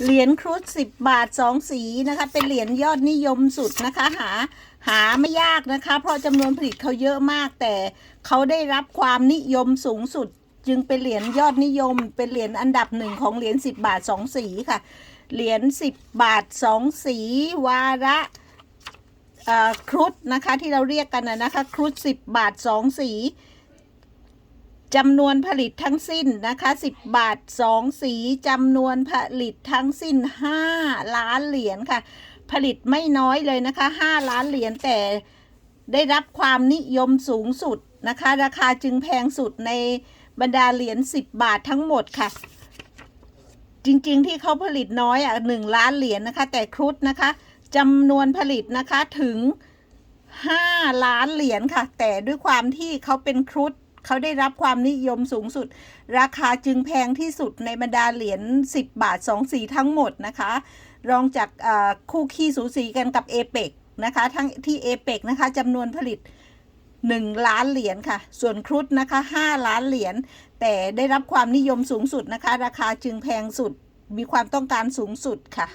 เหรียญครุฑสิบบาทสองสีนะคะ เป็นเหรียญยอดนิยมสุดนะคะ หาหาไม่ยากนะคะ เพราะจำนวนผลิตเขาเยอะมาก แต่เขาได้รับความนิยมสูงสุด จึงเป็นเหรียญยอดนิยม เป็นเหรียญอันดับหนึ่งของเหรียญสิบบาทสองสีค่ะ เหรียญสิบบาทสองสี วาระครุฑนะคะที่เราเรียกกันนะคะครุฑสิบบาทสองสี จำนวนผลิตทั้งสิ้นนะคะ 10 บาท 2 สีจำนวนผลิตทั้งสิ้น 5 ล้านเหรียญค่ะ ผลิตไม่น้อยเลยนะคะ 5 ล้านเหรียญแต่ได้รับความนิยมสูงสุดนะคะ ราคาจึงแพงสุดในบรรดาเหรียญ10 บาททั้งหมดค่ะ จริงๆที่เขาผลิตน้อยอะหนึ่งล้านเหรียญนะคะ แต่ครุฑนะคะจำนวนผลิตนะคะถึง 5 ล้านเหรียญค่ะ แต่ด้วยความที่เขาเป็นครุฑ เขาได้รับความนิยมสูงสุด ราคาจึงแพงที่สุดในบรรดาเหรียญ 10 บาท 2 สีทั้งหมดนะคะ รองจากคู่ขี้สูสีกันกับเอเปกนะคะทั้งที่เอเปกนะคะจำนวนผลิต 1 ล้านเหรียญค่ะ ส่วนครุฑนะคะ 5 ล้านเหรียญ แต่ได้รับความนิยมสูงสุดนะคะ ราคาจึงแพงสุด มีความต้องการสูงสุดค่ะ